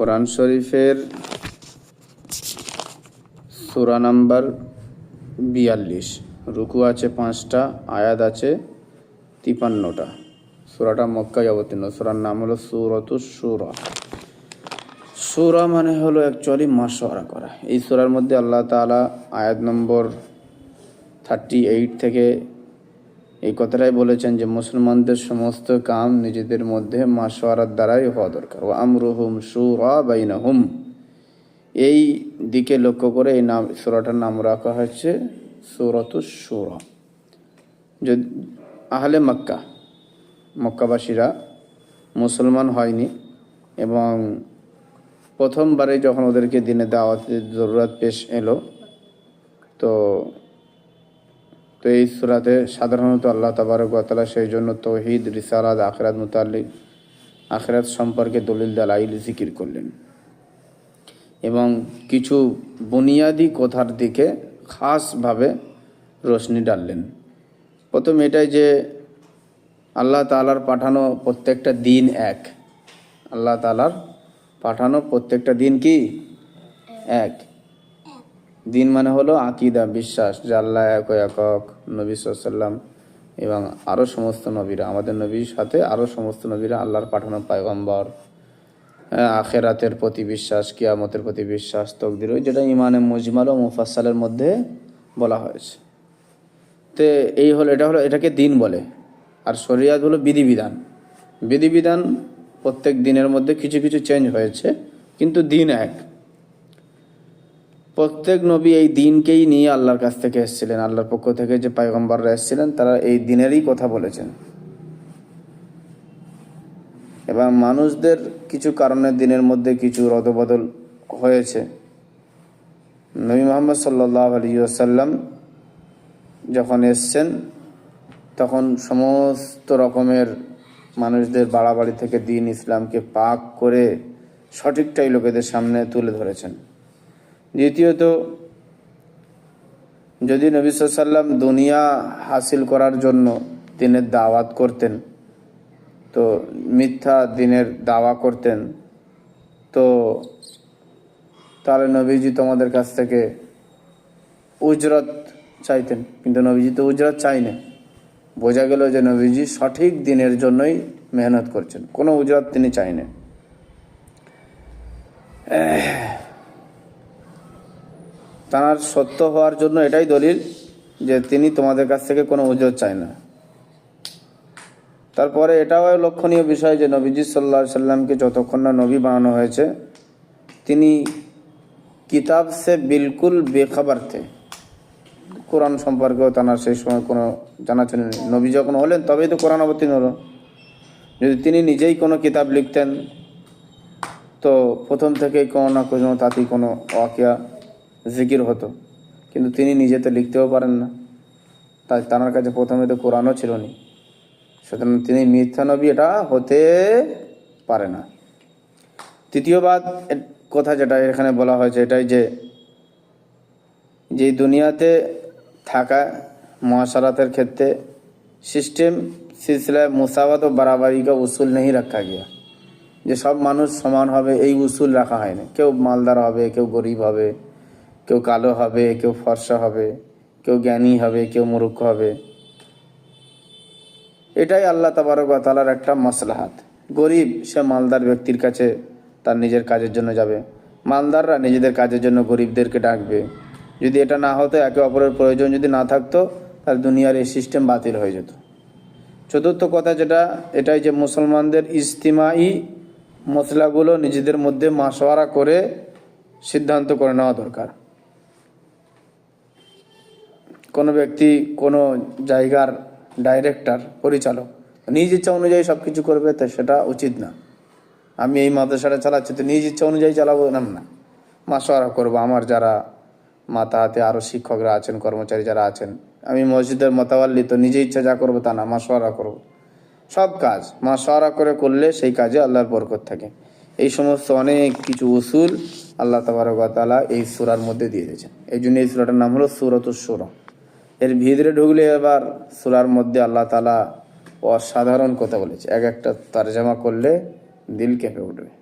কোরআন শরীফের সুরা নাম্বার বিয়াল্লিশ। রুকু আছে পাঁচটা, আয়াত আছে তিপান্নটা। সুরাটা মক্কায় অবতীর্ণ। সুরার নাম হলো সুরতু সুরা। সুরা মানে হলো অ্যাকচুয়ালি মাসোয়ারা করা। এই সুরার মধ্যে আল্লাহ তাআলা আয়াত নম্বর থার্টি এইট থেকে এই কথাটাই বলেছেন যে মুসলমানদের সমস্ত কাম নিজেদের মধ্যে মাসোয়ারার দ্বারাই হওয়া দরকার। ও আমরুহুম সুরা বাইনাহুম। এই দিকে লক্ষ্য করে এই নাম, সুরাটার নাম রাখা হয়েছে সুরত সুরা যদি আহলে মক্কা, মক্কাবাসীরা মুসলমান হয়নি এবং প্রথমবারে যখন ওদেরকে দিনে দাওয়াতের জরুরত পেশ এলো, তো তো এই সুরাতে সাধারণত আল্লাহ তাবারকালা সেই জন্য তৌহিদ রিসালাদ আখরাত মুতাল্লিক, আখরাত সম্পর্কে দলিল, দালাইল, জিকির করলেন। এবং কিছু বুনিয়াদি কথার দিকে খাসভাবে রোশনি ডাললেন। প্রথম এটাই যে আল্লাহ তালার পাঠানো প্রত্যেকটা দিন এক। আল্লাহ তালার পাঠানো প্রত্যেকটা দিন কি? এক। দিন মানে হলো আকিদা বিশ্বাস আল্লাহ এক একক নবী সাল্লাম এবং আরও সমস্ত নবীরা আমাদের নবীর সাথে আরও সমস্ত নবীরা আল্লাহর পাঠানো পায়গম্বর। হ্যাঁ, আখেরাতের প্রতি বিশ্বাস কিয়ামতের প্রতি বিশ্বাস তকদির যেটা ইমানে মজমাল ও মুফাসালের মধ্যে বলা হয়েছে। তো এই হলো এটা হলো এটাকে দিন বলে। আর শরিয়াত হলো বিধিবিধান। বিধিবিধান প্রত্যেক দিনের মধ্যে কিছু কিছু চেঞ্জ হয়েছে কিন্তু দিন এক। প্রত্যেক নবী এই দিনকেই নিয়ে আল্লাহর কাছ থেকে এসেছিলেন, আল্লাহর পক্ষ থেকে যে পায়গম্বররা এসেছিলেন, তারা এই দিনেরই কথা বলেছেন। এবং মানুষদের কিছু কারণে দিনের মধ্যে কিছু রদবদল হয়েছে। নবী মোহাম্মদ সাল্লাহ আলী আসাল্লাম যখন এসছেন, তখন সমস্ত রকমের মানুষদের বাড়াবাড়ি থেকে দিন ইসলামকে পাক করে সঠিকটাই লোকেদের সামনে তুলে ধরেছেন। দ্বিতীয়ত, যদি নবী সাল্লাম দুনিয়া হাসিল করার জন্য দিনের দাওয়াত করতেন, তো মিথ্যা দিনের দাওয়া করতেন, তো তাহলে নবীজি তোমাদের কাছ থেকে উজরত চাইতেন। কিন্তু নবীজি তো উজরত চাইনি। বোঝা গেল যে নবীজি সঠিক দিনের জন্যই মেহনত করছেন। কোনো উজরত তিনি চাইনি। তার সত্য হওয়ার জন্য এটাই দলিল যে তিনি তোমাদের কাছ থেকে কোনো উজরত চায় না তারপরে এটাও লক্ষণীয় বিষয় যে নবীজি সাল্লা সাল্লামকে যতক্ষণ না নবী বানানো হয়েছে, তিনি কিতাব সে বিলকুল বেখবর থে কোরআন সম্পর্কেও তার সেই সময় কোনো জানা ছিল। নবী যখন হলেন, তবেই তো কোরআন অবতীর্ণ হলো যদি তিনি নিজেই কোনো কিতাব লিখতেন, তো প্রথম থেকেই কোনো না কোনো তাতেই কোনো ওয়াকিয়া জিকির হতো। কিন্তু তিনি নিজে তো লিখতেও পারেন না। তাই তার কাছে প্রথমে তো কোরআনও ছিল না। সুতরাং তিনি মিথ্যা নবী, এটা হতে পারে না। তৃতীয় বাদ কথা যেটা এখানে বলা হয়েছে, এটাই যে যে দুনিয়াতে থাকা মহাসারাতের ক্ষেত্রে সিস্টেম, সিলসিলায় মুসাওয়াত ও বারাবারি কা উসুল নেই রাখা গিয়া। যে সব মানুষ সমান হবে, এই উসুল রাখা হয়নি। কেউ মালদার হবে, কেউ গরিব হবে। কেউ কালো হবে, কেউ ফর্সা হবে, কেউ জ্ঞানী হবে, কেউ মূর্খ হবে। এটাই আল্লাহ তাবারক তালার একটা মাসলাহাত। গরিব, সে মালদার ব্যক্তির কাছে তার নিজের কাজের জন্য যাবে। মালদাররা নিজেদের কাজের জন্য গরিবদেরকে ডাকবে। যদি এটা না হতো, একে অপরের প্রয়োজন যদি না থাকতো, তাহলে দুনিয়ার এই সিস্টেম বাতিল হয়ে যেত। চতুর্থ কথা যেটা, এটাই যে মুসলমানদের ইজতিমাই মশলাগুলো নিজেদের মধ্যে মাসোয়ারা করে সিদ্ধান্ত করে নেওয়া দরকার। কোনো ব্যক্তি, কোনো জায়গার ডাইরেক্টর পরিচালক নিজ ইচ্ছা অনুযায়ী সব কিছু করবে, তো সেটা উচিত না। আমি এই মাদ্রাসাটা চালাচ্ছি, তো নিজ ইচ্ছা অনুযায়ী চালাবো না? না। মাসোয়ারা করব। আমার যারা মাথা হাতে আরও শিক্ষকরা আছেন, কর্মচারী যারা আছেন, আমি মসজিদের মতাবাল্লি, তো নিজে ইচ্ছা যা করব তা না মাসোয়ারা করব। সব কাজ মাসোয়ারা করে করলে সেই কাজে আল্লাহর বরকত থাকে। এই সমস্ত অনেক কিছু উসুল আল্লাহ তাবারকালা এই সুরার মধ্যে দিয়ে দিয়েছেন। এই জন্য এই সুরাটার নাম হলো সুরতুস সুরা। এর ভিতরে ঢুকলে এবার সুরার মধ্যে আল্লাহ তালা অসাধারণ কথা বলেছে। এক একটা তারজামা করলে দিল কেঁপে উঠবে।